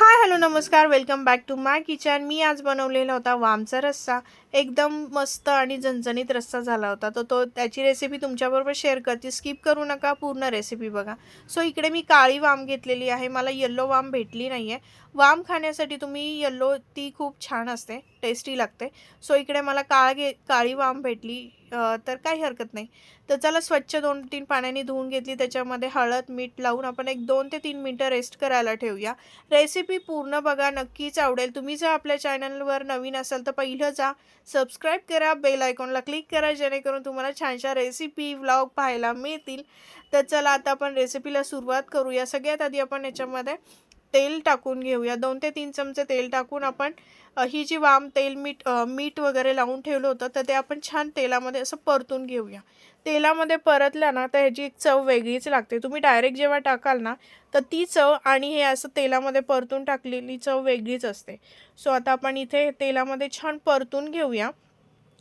हाय hello नमस्कार. Welcome back to my kitchen. मी आज बनवलेला होता वामचा रस्सा. एकदम मस्त आणि झणझणीत रस्सा झाला होता. तर तो त्याची रेसिपी तुमच्याबरोबर शेअर करते. स्किप करू नका पूर्ण रेसिपी बघा. सो इकडे मी काळी वाम घेतलेली आहे. मला येल्लो वाम भेटली नाही आहे वाम खाण्यासाठी तुम्ही येल्लो ती खूप छान असते. टेस्टी लागते. सो इकडे मला काळ घे काळी वाम भेटली. तर काही हरकत नाही. तर चला स्वच्छ दोन तीन पाण्याने धुवून घेतली. त्याच्यामध्ये हळद मीठ लावून आपण एक दोन ते तीन मिनटं रेस्ट करायला ठेवूया. रेसिपी पूर्ण बघा. नक्कीच आवडेल. तुम्ही जर आपल्या चॅनलवर नवीन असाल तर पहिलं जा. सबस्क्राईब करा बेल आयकॉनला क्लिक करा जेणेकरून तुम्हाला छानशा रेसिपी व्लॉग पाहायला मिळतील. तर चला आता आपण रेसिपीला सुरुवात करूया. सगळ्यात आधी आपण याच्यामध्ये तेल टाकून घेऊया. दोन ते तीन चमचे तेल टाकून आपण ही जी वाम तेल मीठ मीठ वगैरे लावून ठेवलं होतं तर ते आपण छान तेलामध्ये असं परतून घेऊया. तेलामध्ये परतल्या ना तर ह्याची एक चव वेगळीच लागते. तुम्ही डायरेक्ट जेव्हा टाकाल ना तर ती चव आणि हे असं तेलामध्ये परतून टाकलेली चव वेगळीच असते. सो आता आपण इथे तेलामध्ये छान परतून घेऊया.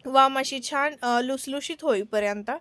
वाम अशी छान लुसलुशीत होईपर्यंत.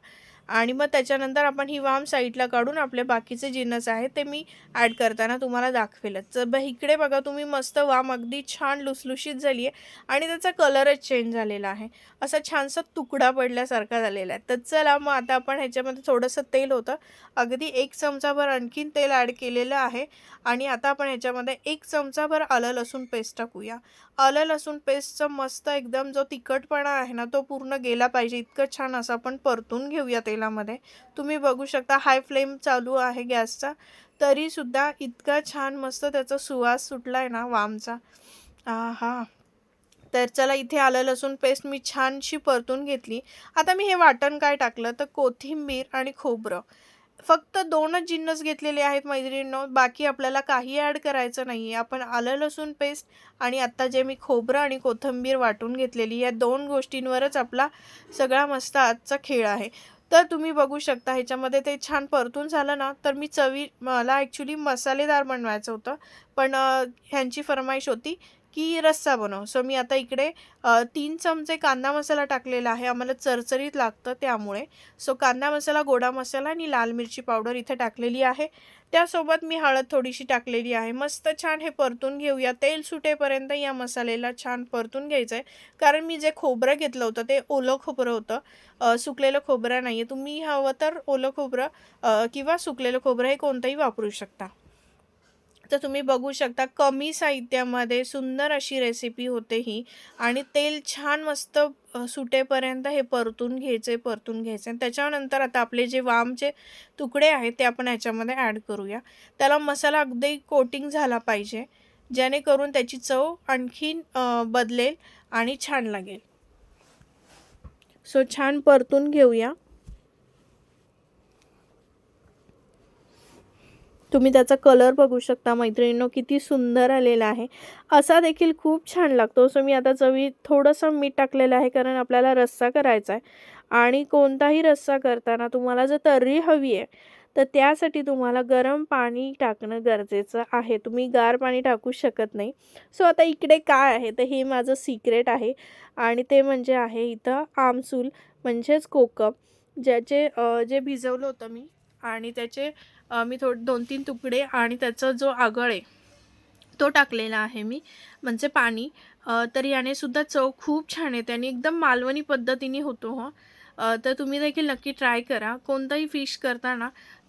आणि मग त्याच्यानंतर आपण ही वाम साईडला काढून आपले बाकीचे जिन्नस आहेत ते मी ॲड करताना तुम्हाला दाखवेलच. तर ब इकडे बघा तुम्ही मस्त वाम अगदी छान लुसलुशीत झाली आहे आणि त्याचा कलरच चेंज झालेला आहे. असा छानसा तुकडा पडल्यासारखा झालेला आहे. तर चला मग आता आपण ह्याच्यामध्ये थोडंसं तेल होतं अगदी एक चमचाभर आणखीन तेल ॲड केलेलं आहे आणि आता आपण ह्याच्यामध्ये एक चमचाभर आलं लसूण पेस्ट टाकूया. आलं लसूण पेस्टचं मस्त एकदम जो तिखटपणा आहे ना तो पूर्ण गेला पाहिजे. इतकं छान असं आपण परतून घेऊया तेलामध्ये तुम्ही बघू शकता हाय फ्लेम चालू आहे गॅसचा. तरीसुद्धा इतका छान मस्त त्याचा सुवास सुटला आहे ना वामचा. हा तर चला इथे आलं लसूण पेस्ट मी छानशी परतून घेतली. आता मी हे वाटण काय टाकलं? तर कोथिंबीर आणि खोबरं. फक्त दोनच जिन्नस घेतलेले आहेत मैत्रिणींनो. बाकी आपल्याला काही ॲड करायचं नाही आहे आपण आलं लसूण पेस्ट आणि आत्ता जे मी खोबरं आणि कोथिंबीर वाटून घेतलेली या दोन गोष्टींवरच आपला सगळा मस्त आजचा खेळ आहे. तर तुम्ही बघू शकता ह्याच्यामध्ये ते छान परतून झालं ना तर मी चवी मला ॲक्च्युली मसालेदार बनवायचं होतं. पण ह्यांची फरमाईश होती की रस्सा बनव. सो मी आता इकडे तीन चमचे कांदा मसाला टाकलेला आहे. आम्हाला चरचरीत लागतं त्यामुळे. सो कांदा मसाला गोडा मसाला आणि लाल मिरची पावडर इथे टाकलेली आहे. त्यासोबत मी हळद थोडीशी टाकलेली आहे. मस्त छान हे परतून घेऊया. तेल सुटेपर्यंत या मसाल्याला छान परतून घ्यायचं आहे कारण मी जे खोबरं घेतलं होतं ते ओलं खोबरं होतं. सुकलेलं खोबरं नाही आहे तुम्ही हवं तर ओलं खोबरं किंवा सुकलेलं खोबरं हे कोणतंही वापरू शकता. तर तुम्ही बघू शकता कमी साहित्यामध्ये सुंदर अशी रेसिपी होते ही आणि तेल छान मस्त सुटेपर्यंत हे परतून घ्यायचे परतून घ्यायचे. आणि त्याच्यानंतर आता आपले जे वामचे तुकडे आहेत ते आपण ह्याच्यामध्ये ॲड करूया. त्याला मसाला अगदी कोटिंग झाला पाहिजे जेणेकरून त्याची चव आणखीन बदलेल आणि छान लागेल. सो छान परतून घेऊया. तुम्ही त्याचा कलर बघू शकता. मैत्रिणींनो किती सुंदर आलेला आहे. असा देखील खूप छान लागतो. सो मी आता चवी थोडंसं मीठ टाकलेलं आहे कारण आपल्याला रस्सा करायचा आहे. आणि कोणताही रस्सा करताना तुम्हाला जर तर्री हवी आहे तर त्यासाठी तुम्हाला गरम पाणी टाकणं गरजेचं आहे. तुम्ही गार पाणी टाकू शकत नाही. सो आता इकडे काय आहे? तर हे माझं सिक्रेट आहे. आणि ते म्हणजे आहे इथं आमसूल म्हणजेच कोकम ज्याचे जे भिजवलं होतं मी आणि त्याचे मी थोडे दोन तीन तुकडे आणि त्याचा जो आगळ आहे तो टाकलेला आहे मी म्हणजे पाणी. तर याने सुद्धा चव खूप छान येते आणि एकदम मालवणी पद्धतीने होतो हो. तर तुम्ही देखील नक्की ट्राय करा. कोणताही फिश करताना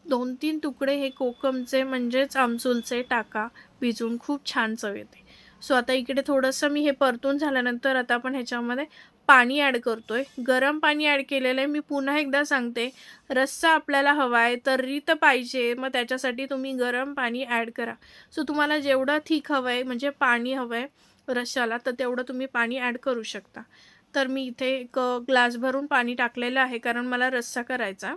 दोन तीन तुकडे हे कोकमचे म्हणजेच आमसूलचे टाका भिजून खूप छान चव येते. सो आता इकडे थोडंसं मी हे परतून झाल्यानंतर आता आपण ह्याच्यामध्ये पाणी ॲड करतो आहे गरम पाणी ॲड केलेलं आहे. मी पुन्हा एकदा सांगते रस्सा आपल्याला हवा आहे तर्री तर पाहिजे. मग त्याच्यासाठी तुम्ही गरम पाणी ॲड करा. सो तुम्हाला जेवढं थिक हवं आहे म्हणजे पाणी हवं आहे रश्शाला तर तेवढं तुम्ही पाणी ॲड करू शकता. तर मी इथे एक ग्लास भरून पाणी टाकलेलं आहे कारण मला रस्सा करायचा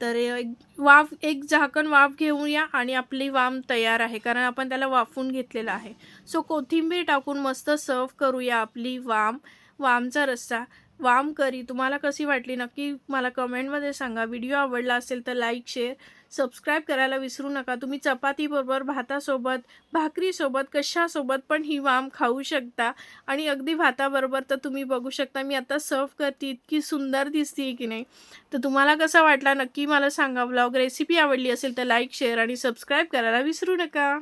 तर एक वाफ एक झाकण वाफ घेऊया आणि आपली वाम तयार आहे. कारण आपण त्याला वाफून घेतलेलं आहे. सो कोथिंबीर टाकून मस्त सर्व करूया आपली वाम. वामचा रस्सा. वाम करी. तुम्हाला कशी वाटली? नक्की मला कमेंटमध्ये सांगा. व्हिडिओ आवडला असेल तर लाईक शेअर सबस्क्राईब करायला विसरू नका. तुम्ही चपातीबरोबर भातासोबत भाकरीसोबत कशासोबत पण ही वाम खाऊ शकता. आणि अगदी भाताबरोबर तर तुम्ही बघू शकता. मी आता सर्व करते. इतकी सुंदर दिसते की नाही. तर तुम्हाला कसा वाटला? नक्की मला सांगा. ब्लॉग रेसिपी आवडली असेल तर लाईक शेअर आणि सबस्क्राईब करायला विसरू नका.